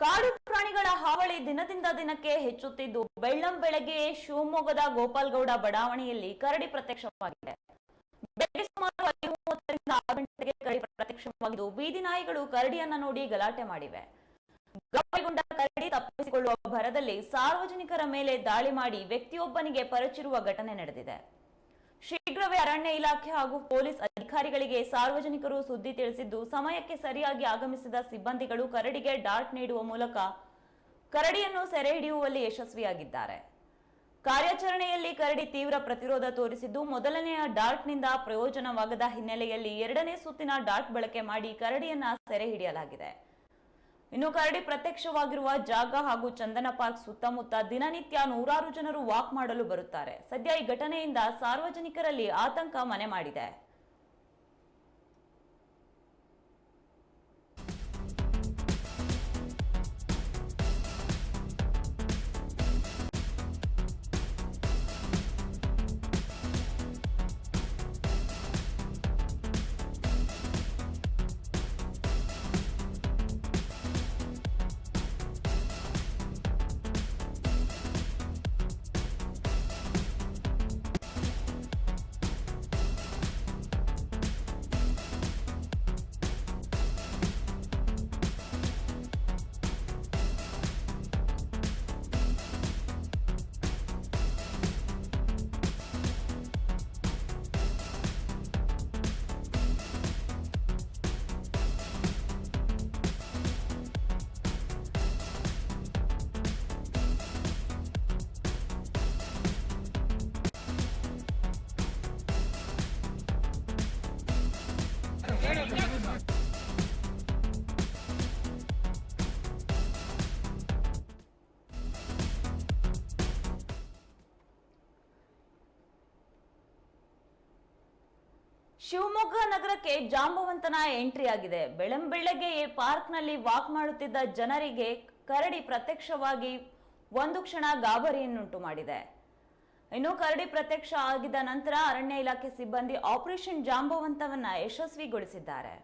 ಕಾಡು ಪ್ರಾಣಿಗಳ ಹಾವಳಿ ದಿನದಿಂದ ದಿನಕ್ಕೆ ಹೆಚ್ಚುತ್ತಿದ್ದು, ಬೆಳ್ಳಂ ಬೆಳಗ್ಗೆ ಶಿವಮೊಗ್ಗದ ಗೋಪಾಲ್ಗೌಡ ಬಡಾವಣೆಯಲ್ಲಿ ಕರಡಿ ಪ್ರತ್ಯಕ್ಷವಾಗಿದೆ. ಬೆಳಗ್ಗೆ ಸುಮಾರು ಐದು ಆರು ಗಂಟೆಗೆ ಕರಡಿ ಪ್ರತ್ಯಕ್ಷವಾಗಿದ್ದು, ಬೀದಿ ನಾಯಿಗಳು ಕರಡಿಯನ್ನ ನೋಡಿ ಗಲಾಟೆ ಮಾಡಿವೆ. ಗಾಯಗೊಂಡ ಕರಡಿ ತಪ್ಪಿಸಿಕೊಳ್ಳುವ ಭರದಲ್ಲಿ ಸಾರ್ವಜನಿಕರ ಮೇಲೆ ದಾಳಿ ಮಾಡಿ ವ್ಯಕ್ತಿಯೊಬ್ಬನಿಗೆ ಪರಚಿರುವ ಘಟನೆ ನಡೆದಿದೆ. ಶೀಘ್ರವೇ ಅರಣ್ಯ ಇಲಾಖೆ ಹಾಗೂ ಪೊಲೀಸ್ ಅಧಿಕಾರಿಗಳಿಗೆ ಸಾರ್ವಜನಿಕರು ಸುದ್ದಿ ತಿಳಿಸಿದ್ದು, ಸಮಯಕ್ಕೆ ಸರಿಯಾಗಿ ಆಗಮಿಸಿದ ಸಿಬ್ಬಂದಿಗಳು ಕರಡಿಗೆ ಡಾಟ್ ನೀಡುವ ಮೂಲಕ ಕರಡಿಯನ್ನು ಸೆರೆ ಹಿಡಿಯುವಲ್ಲಿ ಯಶಸ್ವಿಯಾಗಿದ್ದಾರೆ. ಕಾರ್ಯಾಚರಣೆಯಲ್ಲಿ ಕರಡಿ ತೀವ್ರ ಪ್ರತಿರೋಧ ತೋರಿಸಿದ್ದು, ಮೊದಲನೆಯ ಡಾರ್ಟ್ನಿಂದ ಪ್ರಯೋಜನವಾಗದ ಹಿನ್ನೆಲೆಯಲ್ಲಿ ಎರಡನೇ ಸುತ್ತಿನ ಡಾಟ್ ಬಳಕೆ ಮಾಡಿ ಕರಡಿಯನ್ನ ಸೆರೆ ಹಿಡಿಯಲಾಗಿದೆ. ಇನ್ನು ಕರಡಿ ಪ್ರತ್ಯಕ್ಷವಾಗಿರುವ ಜಾಗ ಹಾಗೂ ಚಂದನ ಪಾರ್ಕ್ ಸುತ್ತಮುತ್ತ ದಿನನಿತ್ಯ ನೂರಾರು ಜನರು ವಾಕ್ ಮಾಡಲು ಬರುತ್ತಾರೆ. ಸದ್ಯ ಈ ಘಟನೆಯಿಂದ ಸಾರ್ವಜನಿಕರಲ್ಲಿ ಆತಂಕ ಮನೆ ಮಾಡಿದೆ. ಶಿವಮೊಗ್ಗ ನಗರಕ್ಕೆ ಜಾಂಬವಂತನ ಎಂಟ್ರಿ ಆಗಿದೆ. ಬೆಳಂಬೆಳಗ್ಗೆ ಪಾರ್ಕ್ನಲ್ಲಿ ವಾಕ್ ಮಾಡುತ್ತಿದ್ದ ಜನರಿಗೆ ಕರಡಿ ಪ್ರತ್ಯಕ್ಷವಾಗಿ ಒಂದು ಕ್ಷಣ ಗಾಬರಿಯನ್ನುಂಟು ಮಾಡಿದೆ. ಇನ್ನು ಕರಡಿ ಪ್ರತ್ಯಕ್ಷ ಆಗಿದ ನಂತರ ಅರಣ್ಯ ಇಲಾಖೆ ಸಿಬ್ಬಂದಿ ಆಪರೇಷನ್ ಜಾಂಬವಂತವನ್ನ ಯಶಸ್ವಿಗೊಳಿಸಿದ್ದಾರೆ.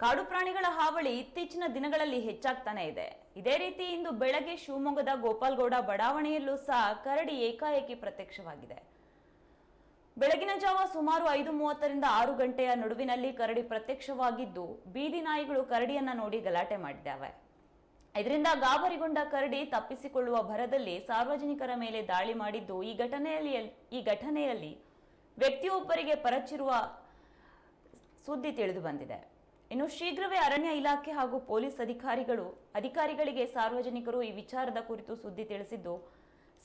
ಕಾಡು ಪ್ರಾಣಿಗಳ ಹಾವಳಿ ಇತ್ತೀಚಿನ ದಿನಗಳಲ್ಲಿ ಹೆಚ್ಚಾಗ್ತಾನೆ ಇದೆ. ಇದೇ ರೀತಿ ಇಂದು ಬೆಳಗ್ಗೆ ಶಿವಮೊಗ್ಗದ ಗೋಪಾಲ್ಗೌಡ ಬಡಾವಣೆಯಲ್ಲೂ ಸಹ ಕರಡಿ ಏಕಾಏಕಿ ಪ್ರತ್ಯಕ್ಷವಾಗಿದೆ. ಬೆಳಗಿನ ಜಾವ ಸುಮಾರು ಐದು ಮೂವತ್ತರಿಂದ ಆರು ಗಂಟೆಯ ನಡುವಿನಲ್ಲಿ ಕರಡಿ ಪ್ರತ್ಯಕ್ಷವಾಗಿದ್ದು, ಬೀದಿ ನಾಯಿಗಳು ಕರಡಿಯನ್ನ ನೋಡಿ ಗಲಾಟೆ ಮಾಡಿದ್ದಾವೆ. ಇದರಿಂದ ಗಾಬರಿಗೊಂಡ ಕರಡಿ ತಪ್ಪಿಸಿಕೊಳ್ಳುವ ಭರದಲ್ಲಿ ಸಾರ್ವಜನಿಕರ ಮೇಲೆ ದಾಳಿ ಮಾಡಿದ್ದು, ಈ ಘಟನೆಯಲ್ಲಿ ಈ ಘಟನೆಯಲ್ಲಿ ವ್ಯಕ್ತಿಯೊಬ್ಬರಿಗೆ ಪರಚಿರುವ ಸುದ್ದಿ ತಿಳಿದು ಬಂದಿದೆ. ಇನ್ನು ಶೀಘ್ರವೇ ಅರಣ್ಯ ಇಲಾಖೆ ಹಾಗೂ ಪೊಲೀಸ್ ಅಧಿಕಾರಿಗಳು, ಅಧಿಕಾರಿಗಳಿಗೆ ಸಾರ್ವಜನಿಕರು ಈ ವಿಚಾರದ ಕುರಿತು ಸುದ್ದಿ ತಿಳಿಸಿದ್ದು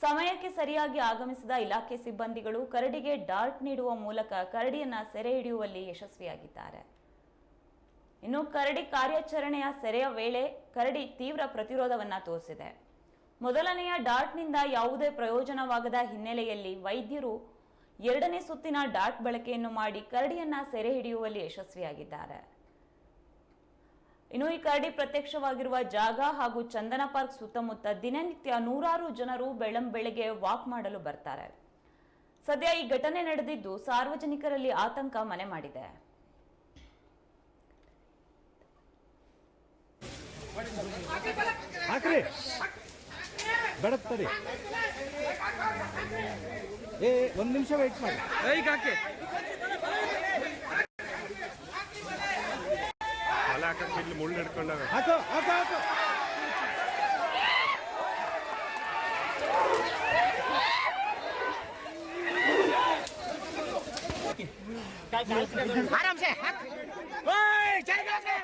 ಸಮಯಕ್ಕೆ ಸರಿಯಾಗಿ ಆಗಮಿಸಿದ ಇಲಾಖೆ ಸಿಬ್ಬಂದಿಗಳು ಕರಡಿಗೆ ಡಾರ್ಟ್ ನೀಡುವ ಮೂಲಕ ಕರಡಿಯನ್ನ ಸೆರೆ ಹಿಡಿಯುವಲ್ಲಿ ಯಶಸ್ವಿಯಾಗಿದ್ದಾರೆ. ಇನ್ನು ಕರಡಿ ಕಾರ್ಯಾಚರಣೆಯ ಸೆರೆಯ ವೇಳೆ ಕರಡಿ ತೀವ್ರ ಪ್ರತಿರೋಧವನ್ನ ತೋರಿಸಿದೆ. ಮೊದಲನೆಯ ಡಾರ್ಟ್ನಿಂದ ಯಾವುದೇ ಪ್ರಯೋಜನವಾಗದ ಹಿನ್ನೆಲೆಯಲ್ಲಿ ವೈದ್ಯರು ಎರಡನೇ ಸುತ್ತಿನ ಡಾರ್ಟ್ ಬಳಕೆಯನ್ನು ಮಾಡಿ ಕರಡಿಯನ್ನ ಸೆರೆ ಹಿಡಿಯುವಲ್ಲಿ ಯಶಸ್ವಿಯಾಗಿದ್ದಾರೆ. ಇನ್ನು ಈ ಕರಡಿ ಪ್ರತ್ಯಕ್ಷವಾಗಿರುವ ಜಾಗ ಹಾಗೂ ಚಂದನ ಪಾರ್ಕ್ ಸುತ್ತಮುತ್ತ ದಿನನಿತ್ಯ ನೂರಾರು ಜನರು ಬೆಳಂ ಬೆಳಗ್ಗೆ ವಾಕ್ ಮಾಡಲು ಬರ್ತಾರೆ. ಸದ್ಯ ಈ ಘಟನೆ ನಡೆದಿದ್ದು ಸಾರ್ವಜನಿಕರಲ್ಲಿ ಆತಂಕ ಮನೆ ಮಾಡಿದೆ. ಏ ಒಂದು ನಿಮಿಷ ವೆಯ್ಟ್ ಮಾಡಿ. ಹಾಕಕ್ಕೆ ಇಲ್ಲಿ ಮುಳ್ಳು ಹಿಡ್ಕೊಂಡಾಗ. ಹಾಕು ಹಾಕು ಹಾಕು. ಹೋಗಿಲ್ಲ ಇನ್ನು ಹೋಗಿಲ್ಲ ಹೋಗಿ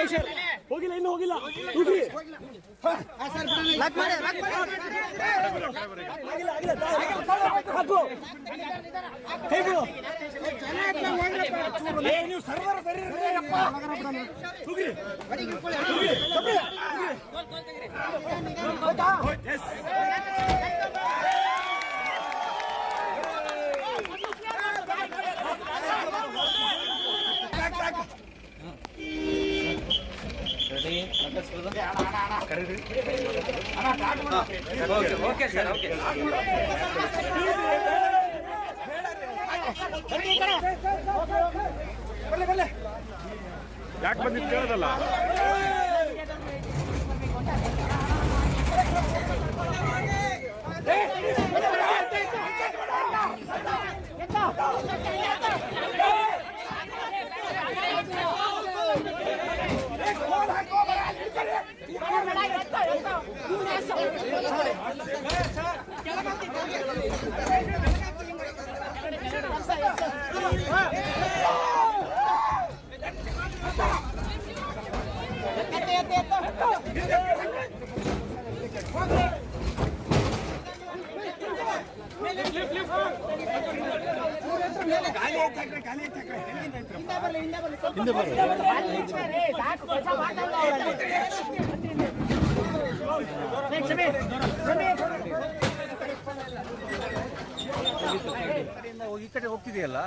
ಆಗಿಲ್ಲ ಆಗಿಲ್ಲ ಹಾಕು. ಹೇಗೂ ಏ, ನೀವು ಸರ್ವರ್ ಸರಿ. ಹೋಗ್ರಿ. ಬರ್ಲಿ, ಓಕೆ ಯಾಕೆ ಬಂದಿದ್ದು ಕೇಳೋದಲ್ಲ ಹೆಚ್ಚಾಕ್ರಿ, ಗಾಳಿ ಹೆಚ್ಚಾಕ್ರಿ. ಕಡೆಯಿಂದ ಹೋಗಿ ಈ ಕಡೆ ಹೋಗ್ತಿದೆಯಲ್ಲ?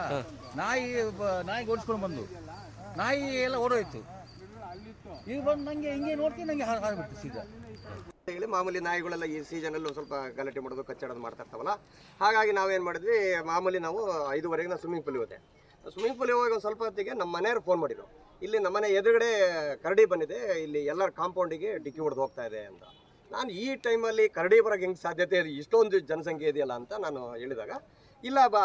ನಾಯಿ ನಾಯಿ ಓಡಿಸ್ಕೊಂಡು ಬಂದು. ನಾಯಿ ಎಲ್ಲ ಓಡೋಯ್ತು. ಈಗ ಬಂದು ನಂಗೆ ಹಿಂಗೆ ನೋಡ್ತೀನಿ, ನಂಗೆ ಹಾ- ಹಾರ್ಬಿಡ್ತು ಸೀದಾ. ಹೇಳಿ ಮಾಮೂಲಿ ನಾಯಿಗಳೆಲ್ಲ ಈ ಸೀಸನಲ್ಲೂ ಸ್ವಲ್ಪ ಗಲಾಟೆ ಮಾಡೋದು, ಕಚ್ಚಾಡೋದು ಮಾಡ್ತಾ ಇರ್ತಾವಲ್ಲ? ಹಾಗಾಗಿ ನಾವೇನು ಮಾಡಿದ್ವಿ, ಮಾಮೂಲಿ ನಾವು ಐದುವರೆಗೆ ನಾವು ಸ್ವಿಮ್ಮಿಂಗ್ ಪೂಲ್ ಹೋದೆ. ಸ್ವಿಮ್ಮಿಂಗ್ ಪೂಲ್ ಒಂದು ಸ್ವಲ್ಪ ಹೊತ್ತಿಗೆ ನಮ್ಮ ಮನೆಯವ್ರು ಫೋನ್ ಮಾಡಿದ್ರು. ಇಲ್ಲಿ ನಮ್ಮ ಮನೆ ಎದುರುಗಡೆ ಕರಡಿ ಬಂದಿದೆ, ಇಲ್ಲಿ ಎಲ್ಲರ ಕಾಂಪೌಂಡಿಗೆ ಡಿಕ್ಕಿ ಹೊಡೆದು ಹೋಗ್ತಾ ಇದೆ ಅಂತ. ನಾನು ಈ ಟೈಮಲ್ಲಿ ಕರಡಿ ಬರೋಕ್ಕೆ ಹೆಂಗೆ ಸಾಧ್ಯತೆ ಇದೆ? ಇಷ್ಟೊಂದು ಜನಸಂಖ್ಯೆ ಇದೆಯಲ್ಲ ಅಂತ ನಾನು ಹೇಳಿದಾಗ, ಇಲ್ಲ ಬಾ,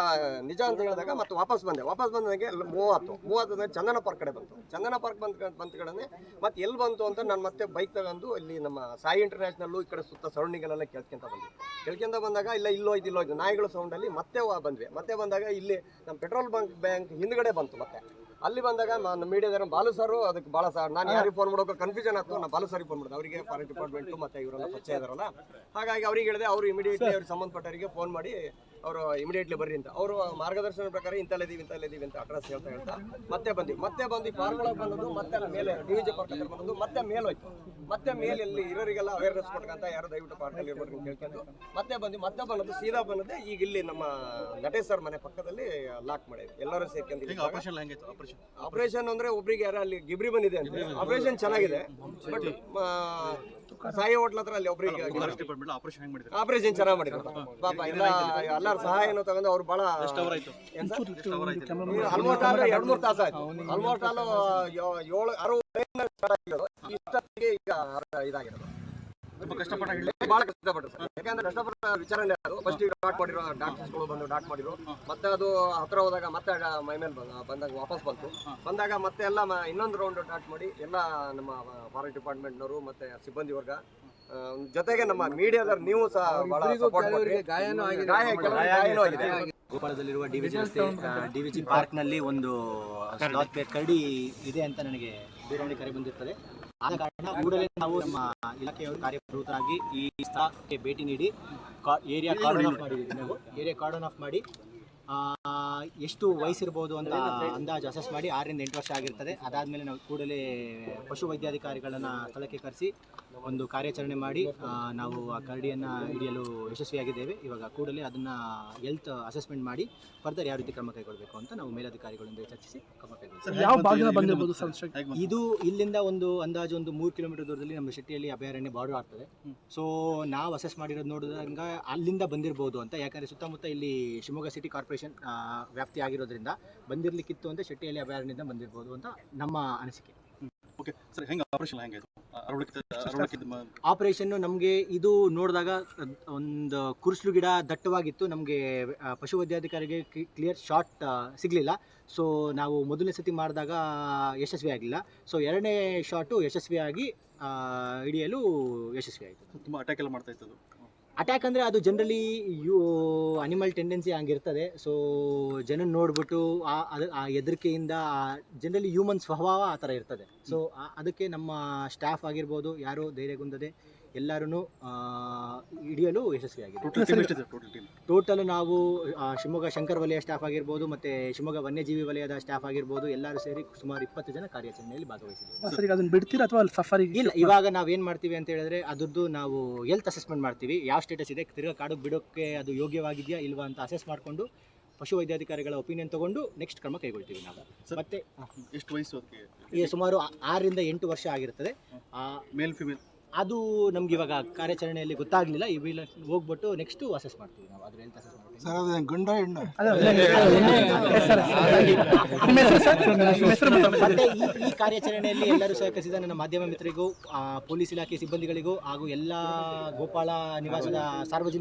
ನಿಜ ಅಂತ ಹೇಳಿದಾಗ ಮತ್ತೆ ವಾಪಸ್ ಬಂದೆ. ವಾಪಸ್ ಬಂದಂಗೆ ಮೂವತ್ತು ಮೂವತ್ತು ಚಂದನ ಪಾರ್ಕ್ ಕಡೆ ಬಂತು. ಚಂದನ ಪಾರ್ಕ್ ಬಂದ ಬಂದ ಕಡೆ ಮತ್ತೆ ಎಲ್ಲಿ ಬಂತು ಅಂತ ನಾನು ಮತ್ತೆ ಬೈಕ್ ತಗೊಂಡು ಇಲ್ಲಿ ನಮ್ಮ ಸಾಯಿ ಇಂಟರ್ನ್ಯಾಷನಲ್ಲು ಈ ಕಡೆ ಸುತ್ತ ಸರೌಂಡಿಂಗಲ್ಲೆಲ್ಲ ಕೇಳ್ಕೊಂತ ಬಂದ್ವಿ ಕೇಳ್ಕೊಂತ ಬಂದಾಗ, ಇಲ್ಲ ಇಲ್ಲೋ ಇಲ್ಲೋಯ್ತು ನಾಯಿಗಳು ಸೌಂಡಲ್ಲಿ ಮತ್ತೆ ಬಂದ್ವಿ. ಮತ್ತೆ ಬಂದಾಗ ಇಲ್ಲಿ ನಮ್ಮ ಪೆಟ್ರೋಲ್ ಬಂಕ್ ಬ್ಯಾಂಕ್ ಹಿಂದ್ಗಡೆ ಬಂತು ಮತ್ತೆ. ಅಲ್ಲಿ ಬಂದಾಗ ನಾನು ಮೀಡಿಯಾದ ಬಾಲು ಸರ್ ಅದಕ್ಕೆ ಬಾಳ ಸರ್ ನಾನು ಯಾರಿಗೆ ಫೋನ್ ಮಾಡೋಕೆ ಕನ್ಫ್ಯೂಷನ್ ಆಯ್ತು ನಾನು ಬಾಲು ಸರ್ ಫೋನ್ ಮಾಡಿದೆ. ಅವರಿಗೆ ಫಾರೆಸ್ಟ್ ಡಿಪಾರ್ಟ್ಮೆಂಟ್ ಮತ್ತೆ ಇವರೆಲ್ಲ ಪರಿಚಯ ಇದಾರಲ್ಲ. ಹಾಗಾಗಿ ಅವ್ರಿಗೆ ಹೇಳಿದೆ ಅವರು ಇಮಿಡಿಯೇಟ್ಲಿ ಅವ್ರಿಗೆ ಸಂಬಂಧಪಟ್ಟವರಿಗೆ ಫೋನ್ ಮಾಡಿ ಅವರು ಇಮಿಡಿಯೇಟ್ಲಿ ಬರ್ರಿ ಅಂತ. ಅವರು ಮಾರ್ಗದರ್ಶನ ಪ್ರಕಾರ ಇಂತಲ್ಲಿದ್ದೀವಿ ಇದೀವಿ ಅಂತ ಅಡ್ರೆಸ್ ಹೇಳ್ತಾ ಹೇಳ್ತಾ ಮತ್ತೆ ಬಂದ್ವಿ. ಮತ್ತೆ ಬಂದು ಫಾರ್ಮುಲಾ ಬಂದದ್ದು ಮತ್ತೆ ಅಲ್ಲಿ ಮೇಲೆ ಡಿ ವಿಜೆ ಪಾರ್ಕ್ ಹತ್ರ ಬಂದದ್ದು ಮತ್ತೆ ಮೇಲೆ ಹೋಯ್ತು. ಮತ್ತೆ ಮೇಲೆ ಇಲ್ಲಿ ಇರೋರಿಗೆಲ್ಲ ಅವೇರ್ನೆಸ್ ಕೊಡ್ಕಂತ ಯಾರು ದಯವಿಟ್ಟು ಪಾರ್ಕಲ್ಲಿ ಇರ್ಬೇಕು ಅಂತ ಕೇಳ್ಕೊಂಡು. ಮತ್ತೆ ಬಂದು ಮತ್ತೆ ಬಂದದ್ದು ಸೀದಾ ಬಂದದ್ದೆ ಈಗ ಇಲ್ಲಿ ನಮ್ಮ ನಟೇಶ್ ಸರ್ ಮನೆ ಪಕ್ಕದಲ್ಲಿ ಲಾಕ್ ಮಾಡಿದ್ವಿ. ಎಲ್ಲರೂ ಸೇರ್ಕೊಂಡು ಆಪರೇಷನ್ ಅಂದ್ರೆ ಒಬ್ರಿಗೆ ಯಾರೋ ಅಲ್ಲಿ ಗಿಬ್ರಿ ಬಂದಿದೆ ಅಂತ. ಆಪರೇಷನ್ ಚೆನ್ನಾಗಿದೆ. ಬಟ್ ಸಾಯಿ ಹೋಟ್ಲ್ ಹತ್ರ ಅಲ್ಲಿ ಒಬ್ಬರಿಗೆ ಡಿಪಾರ್ಟ್ಮೆಂಟ್ ಆಪರೇಷನ್ ಹೆಂಗ್ ಮಾಡಿದ್ರು ಆಪರೇಷನ್ ಚೆನ್ನಾಗಿ ಮಾಡಿದ್ರು ಪಾಪ ಎಲ್ಲ ಎಲ್ಲರ ಸಹಾಯನೂ ತಗೊಂಡು ಅವ್ರು ಬಹಳ ಆಯ್ತು? ಆಲ್ಮೋಸ್ಟ್ ಆಲ್ ಎರಡು ಮೂರು ತಾಸು ಆಯ್ತು. ಆಲ್ಮೋಸ್ಟ್ ಆಲ್ ಏಳು ಅರವತ್ತು ಇಷ್ಟೊತ್ತಿಗೆ ಈಗ ಇದಾಗಿರೋದು. ತುಂಬಾ ಕಷ್ಟಪಟ್ಟ ಬಹಳ ಕಷ್ಟಪಟ್ಟರು. ಸರ್ ಯಾಕಂದ್ರೆ ಕಷ್ಟಪಟ್ಟ ವಿಚಾರಣೆ ಅದು. ಫಸ್ಟ್ ಈಗ ಡಾಟ್ ಮಾಡಿರೋ ಡಾಕ್ಟರ್ಸ್ಗಳು ಬಂದು ಡಾಟ್ ಮಾಡಿದ್ರು. ಮತ್ತೆ ಅದು ಹತ್ರ ಹೋದಾಗ ಮತ್ತೆ ಮೈ ಮೇಲೆ ಬಂದ ಬಂದಾಗ ವಾಪಸ್ ಬಂತು. ಬಂದಾಗ ಮತ್ತೆ ಎಲ್ಲ ಇನ್ನೊಂದು ರೌಂಡ್ ಡಾಟ್ ಮಾಡಿ ಎಲ್ಲ ನಮ್ಮ ಫಾರೆಸ್ಟ್ ಡಿಪಾರ್ಟ್ಮೆಂಟ್ನವರು ಮತ್ತೆ ಸಿಬ್ಬಂದಿ ವರ್ಗ ಜೊತೆಗೆ ನಮ್ಮ ಮೀಡಿಯಾದವ್ರು ನೀವು ಸಹ ಬಹಳ ಸಪೋರ್ಟ್ ಕೊಟ್ರಿ. ಗಾಯನೂ ಆಗಿದೆ. ಗೋಪಾಳದಲ್ಲಿರುವ ಡಿವಿಜಿ ರಸ್ತೆ ಡಿವಿಜಿ ಪಾರ್ಕ್ನಲ್ಲಿ ಒಂದು ಕರಡಿ ಇದೆ ಅಂತ ನನಗೆ ದೂರವಾಣಿ ಕರೆ ಬಂದಿರ್ತದೆ. ಆದ ಕಾರಣ ಕೂಡಲೇ ನಾವು ನಮ್ಮ ಇಲಾಖೆಯವರು ಕಾರ್ಯಪ್ರವೃತ್ತರಾಗಿ ಈ ಸ್ಥಳಕ್ಕೆ ಭೇಟಿ ನೀಡಿ ಏರಿಯಾ ಕಾರ್ಡನ್ ಆಫ್ ಮಾಡಿದ್ದೀವಿ ನಾವು. ಏರಿಯಾ ಕಾರ್ಡನ್ ಆಫ್ ಮಾಡಿ ಎಷ್ಟು ವಯಸ್ಸಿರ್ಬೋದು ಅಂತ ಅಂದಾಜು ಅಸೆಸ್ ಮಾಡಿ ಆರರಿಂದ ಎಂಟು ವರ್ಷ ಆಗಿರ್ತದೆ. ಅದಾದಮೇಲೆ ನಾವು ಕೂಡಲೇ ಪಶು ವೈದ್ಯಾಧಿಕಾರಿಗಳನ್ನು ಸ್ಥಳಕ್ಕೆ ಕರೆಸಿ ಒಂದು ಕಾರ್ಯಾಚರಣೆ ಮಾಡಿ ನಾವು ಆ ಕರಡಿಯನ್ನು ಹಿಡಿಯಲು ಯಶಸ್ವಿಯಾಗಿದ್ದೇವೆ. ಇವಾಗ ಕೂಡಲೇ ಅದನ್ನು ಹೆಲ್ತ್ ಅಸೆಸ್ಮೆಂಟ್ ಮಾಡಿ ಫರ್ದರ್ ಯಾವ ರೀತಿ ಕ್ರಮ ಕೈಗೊಳ್ಳಬೇಕು ಅಂತ ನಾವು ಮೇಲಧಿಕಾರಿಗಳೊಂದಿಗೆ ಚರ್ಚಿಸಿ ಕ್ರಮ ಕೈಗೊಳ್ಳುತ್ತೇವೆ ಇದು ಇಲ್ಲಿಂದ ಒಂದು ಅಂದಾಜು ಒಂದು ಮೂರು ಕಿಲೋಮೀಟರ್ ದೂರದಲ್ಲಿ ನಮ್ಮ ಸಿಟಿಯಲ್ಲಿ ಅಭಯಾರಣ್ಯ ಬಾರ್ಡರ್ ಆಗ್ತದೆ. ಸೊ ನಾವು ಅಸೆಸ್ ಮಾಡಿರೋದು ನೋಡಿದಂಗೆ ಅಲ್ಲಿಂದ ಬಂದಿರ್ಬೋದು ಅಂತ ಯಾಕಂದರೆ ಸುತ್ತಮುತ್ತ ಇಲ್ಲಿ ಶಿವಮೊಗ್ಗ ಸಿಟಿ ಕಾರ್ಪೊರೇಷನ್ ವ್ಯಾಪ್ತಿ ಆಗಿರೋದ್ರಿಂದ ಬಂದಿರಲಿಕ್ಕಿತ್ತು ಅಂತ ಶೆಟ್ಟಿಹಳ್ಳಿ ಅಭಯಾರಣ್ಯದಿಂದ ಬಂದಿರ್ಬೋದು ಅಂತ ನಮ್ಮ ಅನಿಸಿಕೆ. ಓಕೆ ಸರ್ ಹೆಂಗೆ ಆಪರೇಷನ್ ಆಪರೇಷನ್ನು ನಮಗೆ ಇದು ನೋಡಿದಾಗ ಒಂದು ಕುರುಸ್ಲು ಗಿಡ ದಟ್ಟವಾಗಿತ್ತು. ನಮಗೆ ಪಶು ವೈದ್ಯಾಧಿಕಾರಿಗೆ ಕ್ಲಿಯರ್ ಶಾಟ್ ಸಿಗಲಿಲ್ಲ. ಸೊ ನಾವು ಮೊದಲನೇ ಸತಿ ಮಾಡಿದಾಗ ಯಶಸ್ವಿ ಆಗಲಿಲ್ಲ. ಸೊ ಎರಡನೇ ಶಾಟು ಯಶಸ್ವಿಯಾಗಿ ಹಿಡಿಯಲು ಯಶಸ್ವಿ ಆಯಿತು. ತುಂಬ ಅಟ್ಯಾಕ್ ಎಲ್ಲ ಮಾಡ್ತಾ ಇತ್ತು ಅದು ಅಟ್ಯಾಕ್ ಅಂದರೆ ಅದು ಜನರಲಿ ಯು ಅನಿಮಲ್ ಟೆಂಡೆನ್ಸಿ ಹಂಗಿರ್ತದೆ ಸೊ ಜನ ನೋಡ್ಬಿಟ್ಟು ಆ, ಅದು, ಆ ಹೆದರಿಕೆಯಿಂದ ಜನರಲಿ ಹ್ಯೂಮನ್ ಸ್ವಭಾವ ಆ ಥರ ಇರ್ತದೆ. ಸೊ ಅದಕ್ಕೆ ನಮ್ಮ ಸ್ಟಾಫ್ ಆಗಿರ್ಬೋದು, ಯಾರು ಧೈರ್ಯಗುಂದದೆ ಎಲ್ಲರೂ ಹಿಡಿಯಲು ಯಶಸ್ವಿಯಾಗಿದೆ. ಟೋಟಲ್ ನಾವು ಆ, ಶಿವಮೊಗ್ಗ ಶಂಕರ್ ವಲಯ ಸ್ಟಾಫ್ ಆಗಿರ್ಬೋದು ಮತ್ತೆ ಶಿವಮೊಗ್ಗ ವನ್ಯಜೀವಿ ವಲಯದ ಸ್ಟಾಫ್ ಆಗಿರ್ಬೋದು ಎಲ್ಲರೂ ಸೇರಿ ಸುಮಾರು ಇಪ್ಪತ್ತು ಜನ ಕಾರ್ಯಾಚರಣೆಯಲ್ಲಿ ಭಾಗವಹಿಸಿದ್ದೀವಿ. ಸರ್ ಈಗ ಅದನ್ನ ಬಿಡ್ತೀರಾ ಅಥವಾ ಅಲ್ಲಿ ಸಫಾರಿ ಇಲ್ಲ ಇವಾಗ ನಾವೇನು ಮಾಡ್ತೀವಿ ಅಂತ ಹೇಳಿದ್ರೆ ಅದ್ರದ್ದು ನಾವು ಹೆಲ್ತ್ ಅಸೆಸ್ಮೆಂಟ್ ಮಾಡ್ತೀವಿ. ಯಾವ ಸ್ಟೇಟಸ್ ಇದೆ? ತಿರ್ಗಾ ಕಾಡು ಬಿಡೋಕ್ಕೆ ಅದು ಯೋಗ್ಯವಾಗಿದೆಯಾ ಇಲ್ವಾ ಅಂತ ಅಸೆಸ್ ಮಾಡಿಕೊಂಡು ಪಶು ವೈದ್ಯಾಧಿಕಾರಿಗಳ ಒಪಿನಿಯನ್ ತಗೊಂಡು ನೆಕ್ಸ್ಟ್ ಕ್ರಮ ಕೈಗೊಳ್ತೀವಿ ನಾವು. ಮತ್ತೆ ಎಷ್ಟು ವಯಸ್ಸು ಅದಕ್ಕೆ? ಸುಮಾರು ಆ- ಆರರಿಂದ ಎಂಟು ವರ್ಷ ಆಗಿರ್ತದೆ. ಆ, ಮೇಲ್ ಫಿಮೇಲ್ ಅದು ನಮ್ಗೆ ಇವಾಗ ಕಾರ್ಯಾಚರಣೆಯಲ್ಲಿ ಗೊತ್ತಾಗ್ಲಿಲ್ಲ ಇವೆಲ್ಲ ಹೋಗ್ಬಿಟ್ಟು ನೆಕ್ಸ್ಟ್ ಅಸೆಸ್ ಮಾಡ್ತೀವಿ ನಾವು ಅದ್ರ ಹೆಲ್ತ್ ಅಸೆಸ್ ಮಾಡ್ತೀವಿ ಸರ್ ಅದು ಗಂಡ ಹೆಣ್ಣ ಮತ್ತೆ ಈ ಈ ಕಾರ್ಯಾಚರಣೆಯಲ್ಲಿ ಎಲ್ಲರೂ ಸಹಕರಿಸಿದ ನನ್ನ ಮಾಧ್ಯಮ ಮಿತ್ರರಿಗೂ ಆ, ಪೊಲೀಸ್ ಇಲಾಖೆ ಸಿಬ್ಬಂದಿಗಳಿಗೂ ಹಾಗೂ ಎಲ್ಲ ಗೋಪಾಳ ನಿವಾಸದ ಸಾರ್ವಜನಿಕ